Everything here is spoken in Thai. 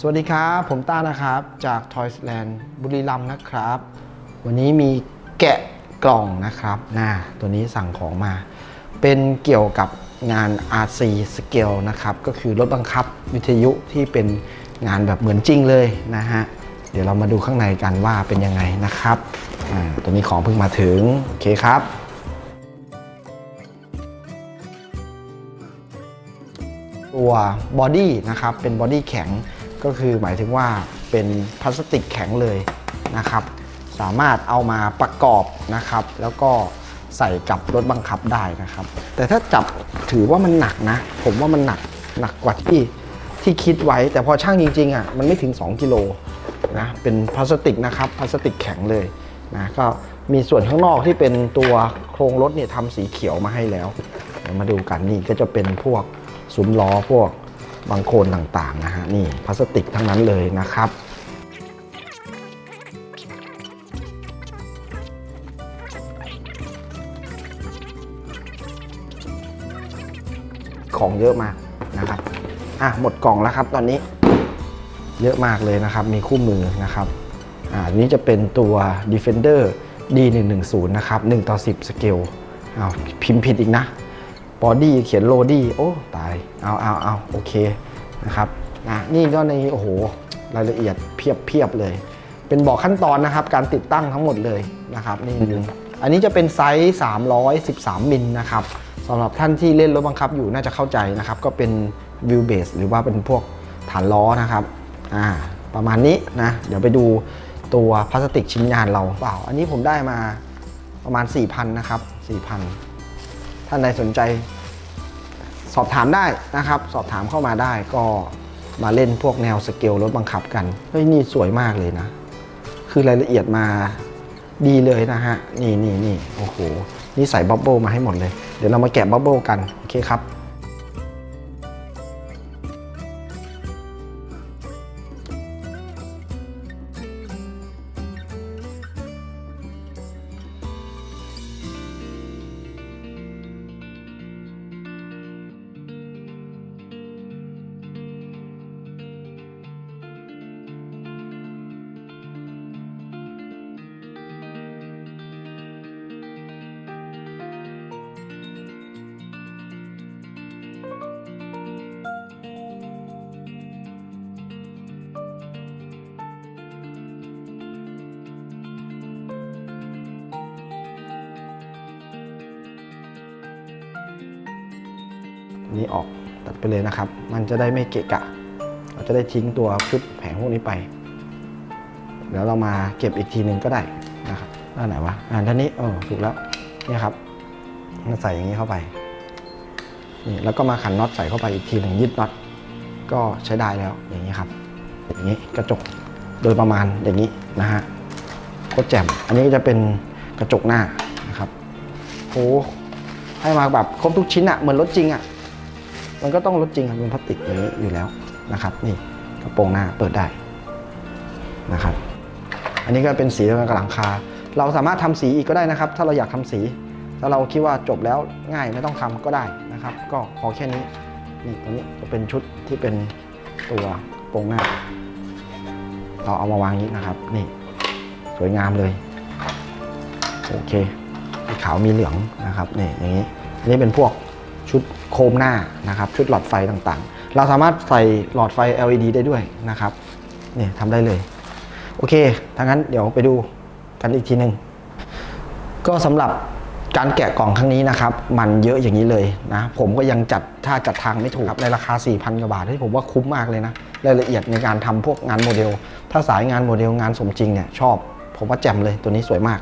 สวัสดีครับ ผมต้านะครับ จาก Toysland บุรีรัมย์นะครับ วันนี้มีแกะกล่องนะครับน่าตัวนี้สั่งของมา เป็นเกี่ยวกับงาน RC Scale นะครับ ก็คือรถบังคับวิทยุที่เป็นงานแบบเหมือนจริงเลยนะฮะ เดี๋ยวเรามาดูข้างในกันว่าเป็นยังไงนะครับอ่าตัวนี้ของเพิ่งมาถึง โอเคครับตัวบอดี้นะครับเป็นบอดี้แข็ง ก็คือหมายถึงว่าเป็นพลาสติกแข็งเลยนะครับ สามารถเอามาประกอบนะครับ แล้วก็ใส่กับรถบังคับได้นะครับ แต่ถ้าจับถือว่ามันหนักนะ ผมว่ามันหนักหนักกว่าที่ที่คิดไว้ แต่พอช่างจริงๆอะมันไม่ถึง 2กิโลนะเป็นพลาสติกนะครับพลาสติกแข็งเลยนะก็มีส่วนข้างนอกที่เป็นตัวโครงรถเนี่ยทำสีเขียวมาให้แล้วเดี๋ยวมาดูกันนี่ก็จะเป็นพวกซุ้มล้อพวก บางโคลนต่างๆนะฮะนี่พลาสติกทั้งนั้นเลยนะครับของเยอะมากนะครับ อะหมดกล่องแล้วครับตอนนี้ เยอะมากเลยนะครับ มีคู่มือนะครับ อ่าอันนี้จะเป็นตัว Defender D110 นะครับ 1 ต่อ 10 สเกลอ้าวพิมพ์ผิดอีกนะ บอดี้เขียนโลดี้โอ้ตายเอาเอาเอาโอเคนะครับนะนี่ก็ในโอ้โหรายละเอียดเพียบเพียบเลย เป็นบอกขั้นตอนนะครับการติดตั้งทั้งหมดเลยนะครับนี่อันนี้จะเป็นไซส์ 313 มิลนะครับสำหรับท่านที่เล่นรถบังคับอยู่น่าจะเข้าใจนะครับ ก็เป็นวิวเบสหรือว่าเป็นพวกฐานล้อนะครับอ่าประมาณนี้นะ เดี๋ยวไปดูตัวพลาสติกชิ้นงานเราเปล่า อันนี้ผมได้มาประมาณ 4,000 นะครับ 4,000 ท่านใดสนใจ สอบถามได้นะครับ สอบถามเข้ามาได้ก็มาเล่นพวกแนวสเกลรถบังคับกันเฮ้ยนี่สวยมากเลยนะ คือรายละเอียดมาดีเลยนะฮะ นี่นี่นี่โอ้โห นี่ใส่บับเบิลมาให้หมดเลย เดี๋ยวเรามาแกะบับเบิลกัน โอเคครับ นี้ออกตัดไปเลยนะครับ มันจะได้ไม่เกะกะ เราจะได้ทิ้งตัวชุดแผงพวกนี้ไป เดี๋ยวเรามาเก็บอีกทีหนึ่งก็ได้นะครับด้านไหนวะอ่าด้านนี้เออถูกแล้วเนี่ยครับมาใส่อย่างนี้เข้าไปนี่แล้วก็มาขันน็อตใส่เข้าไปอีกทีหนึ่งยึดน็อตก็ใช้ได้แล้วอย่างนี้ครับ อย่างนี้กระจกโดยประมาณอย่างนี้นะฮะโคตรแจ่มอันนี้ก็จะเป็นกระจกหน้านะครับโอ้ให้มาแบบครบทุกชิ้นอะเหมือนรถจริงอะ มันก็ต้องลดจริงครับเป็นพลาสติกอย่างนี้อยู่แล้วนะครับ นี่กระโปรงหน้าเปิดได้นะครับ อันนี้ก็เป็นสีกับหลังคา เราสามารถทำสีอีกก็ได้นะครับ ถ้าเราอยากทำสีถ้าเราคิดว่าจบแล้วง่ายไม่ต้องทำก็ได้นะครับ ก็พอแค่นี้นี่ตัวนี้จะเป็นชุดที่เป็นตัวโปรงหน้า เราเอามาวางอย่างนี้นะครับ นี่สวยงามเลยโอเคมีขาวมีเหลืองนะครับนี่อย่างนี้อันนี้เป็นพวก ชุดโคมหน้านะครับ ชุดหลอดไฟต่างๆ เราสามารถใส่หลอดไฟ LED ได้ด้วยนะครับนี่ทำได้เลย โอเคถ้างั้นเดี๋ยวไปดูกันอีกทีหนึ่งก็สำหรับการแกะกล่องครั้งนี้นะครับ มันเยอะอย่างนี้เลยนะ ผมก็ยังจัดถ้าจัดทางไม่ถูกครับในราคา 4,000 กว่าบาทที่ผมว่าคุ้มมากเลยนะ รายละเอียดในการทำพวกงานโมเดล ถ้าสายงานโมเดลงานสมจริงเนี่ยชอบ ผมว่าแจ่มเลยตัวนี้สวยมาก